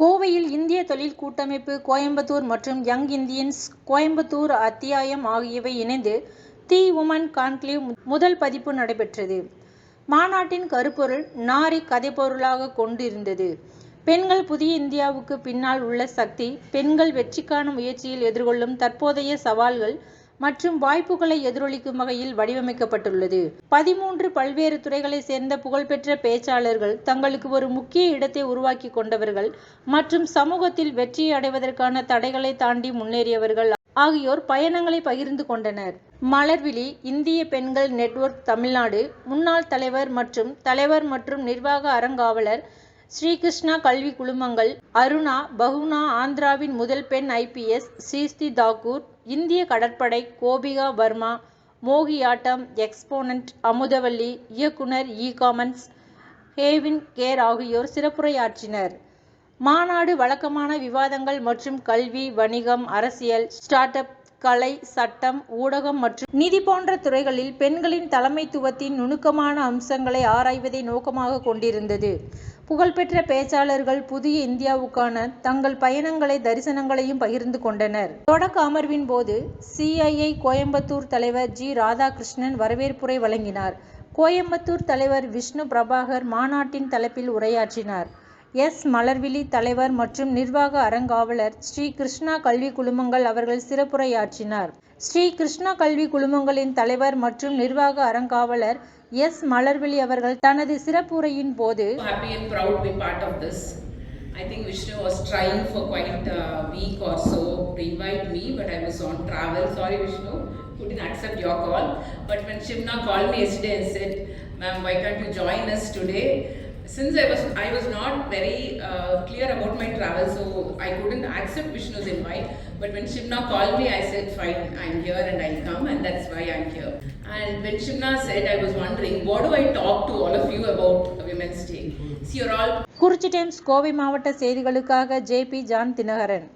கோவையில் இந்திய தொழில் கூட்டமைப்பு கோயம்புத்தூர் மற்றும் யங் இந்தியன்ஸ் கோயம்புத்தூர் அத்தியாயம் ஆகியவை இணைந்து தி உமன் கான்க்ளேவ் முதல் பதிப்பு நடைபெற்றது. மாநாட்டின் கருப்பொருள் நாரி கதைப்பொருளாக கொண்டிருந்தது. பெண்கள் புதிய இந்தியாவுக்கு பின்னால் உள்ள சக்தி, பெண்கள் வெற்றிக்கான முயற்சியில் எதிர்கொள்ளும் தற்போதைய சவால்கள் மற்றும் வாய்ப்புகளை எதிரொலிக்கும் வகையில் வடிவமைக்கப்பட்டுள்ளது. பதிமூன்று பல்வேறு துறைகளை சேர்ந்த புகழ்பெற்ற பேச்சாளர்கள், தங்களுக்கு ஒரு முக்கிய இடத்தை உருவாக்கி கொண்டவர்கள் மற்றும் சமூகத்தில் வெற்றியை அடைவதற்கான தடைகளை தாண்டி முன்னேறியவர்கள் ஆகியோர் பயணங்களை பகிர்ந்து கொண்டனர். மலர்விழி இந்திய பெண்கள் நெட்வொர்க் தமிழ்நாடு முன்னாள் தலைவர் மற்றும் தலைவர் மற்றும் நிர்வாக அறங்காவலர் ஸ்ரீகிருஷ்ணா கல்வி குழுமங்கள் அருணா பகுனா ஆந்திராவின் முதல் பெண் ஐ. பி. எஸ். தாக்கூர் இந்திய கடற்படை கோபிகா வர்மா மோகியாட்டம் எக்ஸ்போனன்ட் அமுதவல்லி இயக்குனர் இ காமன்ஸ் ஹேவின் கேர் ஆகியோர் சிறப்புரையாற்றினர். மாநாடு வழக்கமான விவாதங்கள் மற்றும் கல்வி, வணிகம், அரசியல், ஸ்டார்ட்-அப், கலை, சட்டம், ஊடகம் மற்றும் நிதி போன்ற துறைகளில் பெண்களின் தலைமைத்துவத்தின் நுணுக்கமான அம்சங்களை ஆராய்வதை நோக்கமாக கொண்டிருந்தது. புகழ்பெற்ற பேச்சாளர்கள் புதிய இந்தியாவுக்கான தங்கள் பயணங்களை தரிசனங்களையும் பகிர்ந்து கொண்டனர். தொடக்க அமர்வின் போது சிஐஐ கோயம்புத்தூர் தலைவர் ஜி. ராதாகிருஷ்ணன் வரவேற்புரை வழங்கினார். கோயம்புத்தூர் தலைவர் விஷ்ணு பிரபாகர் மாநாட்டின் தலைப்பில் உரையாற்றினார். எஸ். மலர்விழி தலைவர் மற்றும் நிர்வாக அறங்காவலர் ஸ்ரீ கிருஷ்ணா கல்வி குழுமங்கள் அவர்கள் சிறப்புரையாற்றினார். ஸ்ரீ கிருஷ்ணா கல்வி குழுமங்களின் தலைவர் மற்றும் நிர்வாக அறங்காவலர் எஸ். மலர்விழி அவர்கள் தனது சிறப்புரையின் போது. I think Vishnu was trying for quite a week or so to invite me, but I was on travel. Sorry, Vishnu, couldn't accept your call. But when Shivna called me yesterday and said, "Ma'am, why can't you join us today?" Since I was I was not very uh, clear about my travel, so I couldn't accept Vishnu's invite. But when Shivna called me, I said, "Fine, I'm here and I'll come," and that's why I'm here. And when Shivna said, I was wondering, what do I talk to all of you about Women's Day? See, you're all Kurichi Times Kovai மாவட்ட செய்திகளுக்காக J. B. John Dinakaran